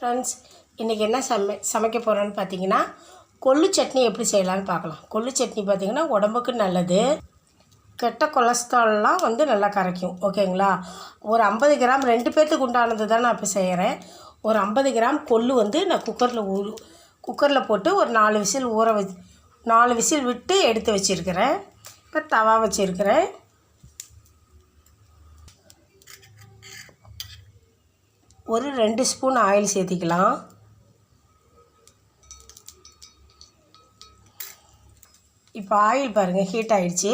Friends இன்றைக்கி என்ன சமை சமைக்க போகிறோன்னு பார்த்தீங்கன்னா கொள்ளு சட்னி எப்படி செய்யலான்னு பார்க்கலாம் கொள்ளு சட்னி பார்த்திங்கன்னா உடம்புக்கு நல்லது. கெட்ட கொலஸ்ட்ரால்லாம் வந்து நல்லா கரைக்கும். ஓகேங்களா ஒரு ஐம்பது கிராம் ரெண்டு பேர்த்துக்கு உண்டானது தான் நான் இப்போ செய்கிறேன் ஒரு ஐம்பது கிராம் கொள்ளு வந்து நான் குக்கரில் ஊ குக்கரில் போட்டு ஒரு நாலு விசில் ஊற வச்சு நாலு விசில் விட்டு எடுத்து வச்சுருக்கிறேன். இப்போ தவா வச்சுருக்கிறேன். ஒரு ரெண்டு ஸ்பூன் ஆயில் சேர்த்திக்கலாம். இப்போ ஆயில் பாருங்கள் ஹீட் ஆகிடுச்சி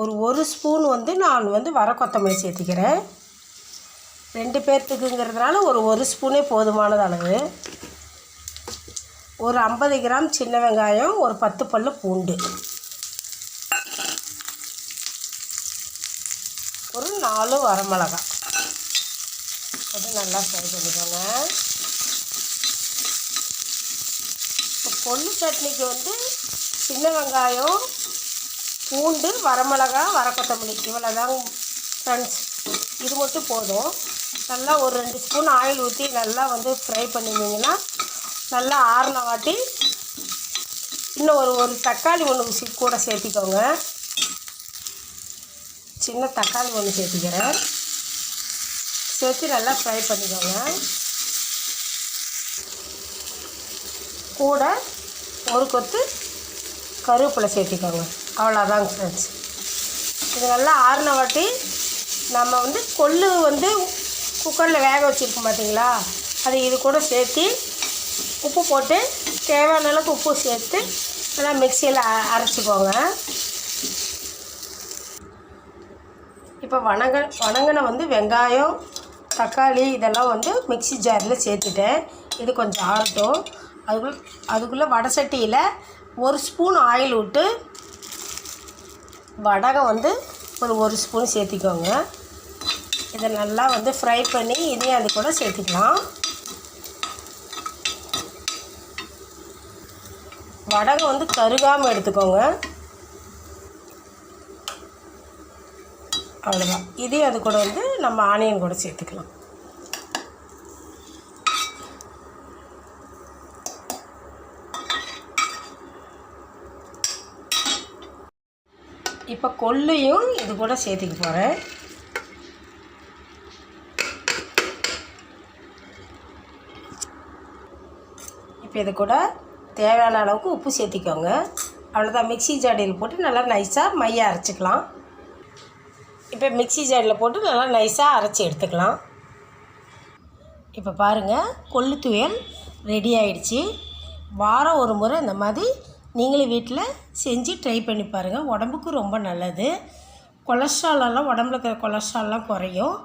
ஒரு ஒரு ஸ்பூன் வந்து நான் வந்து வர கொத்தமல்லி சேர்த்திக்கிறேன். ரெண்டு பேர்த்துக்குங்கிறதுனால ஒரு ஒரு ஸ்பூனே போதுமானது அளவு. ஒரு ஐம்பது கிராம் சின்ன வெங்காயம் ஒரு பத்து பல்லு பூண்டு. ஒரு நாலு வரமிளகாய். போட்டு நல்லா ஃப்ரை பண்ணிக்கோங்க. இப்போ கொள்ளு சட்னிக்கு வந்து சின்ன வெங்காயம் பூண்டு வரமிளகா வரக்கொத்தமல்லி. இவ்வளோதாங்க ஃப்ரெண்ட்ஸ் இது மட்டும் போதும். நல்லா ஒரு ரெண்டு ஸ்பூன் ஆயில் ஊற்றி நல்லா வந்து ஃப்ரை பண்ணிருந்தீங்கன்னா நல்லா ஆறின வாட்டி இன்னும் ஒரு ஒரு தக்காளி ஒன்று கூட சேர்த்திக்கோங்க. சின்ன தக்காளி ஒன்று சேர்த்திக்கிறேன். சேர்த்து நல்லா ஃப்ரை பண்ணிக்கோங்க. கூட ஒரு கொத்து கருவேப்பிலை சேர்த்திக்கோங்க. அவ்வளோதாங்க ஃப்ரெண்ட்ஸ் இது நல்லா ஆறின வாட்டி நம்ம வந்து கொள்ளு வந்து குக்கரில் வேக வச்சுருக்கோம் பார்த்தீங்களா அது இது கூட சேர்த்து உப்பு போட்டு தேவையான அளவுக்கு உப்பு சேர்த்து நல்லா மிக்சியில் அரைச்சிக்கோங்க. இப்போ வணங்க வணங்கின வந்து வெங்காயம் தக்காளி இதெல்லாம் வந்து மிக்ஸி ஜாரில் சேர்த்துட்டேன். இது கொஞ்சம் ஆறட்டும். அதுக்குள்ளே அதுக்குள்ளே வடை சட்டியில் ஒரு ஸ்பூன் ஆயில் விட்டு வடகம் வந்து ஒரு ஒரு ஸ்பூன் சேர்த்திக்கோங்க. இதை நல்லா வந்து ஃப்ரை பண்ணி இதையும் அது கூட சேர்த்துக்கலாம். வடகம் வந்து கருகாமல் எடுத்துக்கோங்க. அவ்வளோதான் இதையும் அது கூட வந்து நம்ம ஆனியன் கூட சேர்த்துக்கலாம். இப்போ கொள்ளையும் இது கூட சேர்த்துக்க போகிறேன் இப்போ இது கூட தேவையான அளவுக்கு உப்பு சேர்த்திக்கோங்க. அவ்வளோதான் மிக்ஸி ஜாடியில் போட்டு நல்லா நைஸாக மைய அரைச்சிக்கலாம். இப்போ மிக்ஸி ஜாரில் போட்டு நல்லா நைஸாக அரைச்சி எடுத்துக்கலாம். இப்போ பாருங்கள் கொள்ளு துவையல் ரெடி ஆயிடுச்சு. வாரம் ஒரு முறை இந்த மாதிரி நீங்களும் வீட்டில் செஞ்சு ட்ரை பண்ணி பாருங்கள் உடம்புக்கு ரொம்ப நல்லது. கொலஸ்ட்ராலெல்லாம் உடம்புல இருக்கிற கொலஸ்ட்ரால்லாம் குறையும்.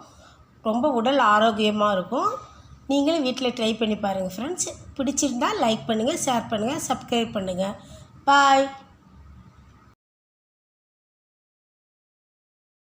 ரொம்ப உடல் ஆரோக்கியமாக இருக்கும். நீங்களும் வீட்டில் ட்ரை பண்ணி பாருங்கள் ஃப்ரெண்ட்ஸ் பிடிச்சிருந்தா லைக் பண்ணுங்கள் ஷேர் பண்ணுங்கள் சப்ஸ்கிரைப் பண்ணுங்கள் பாய்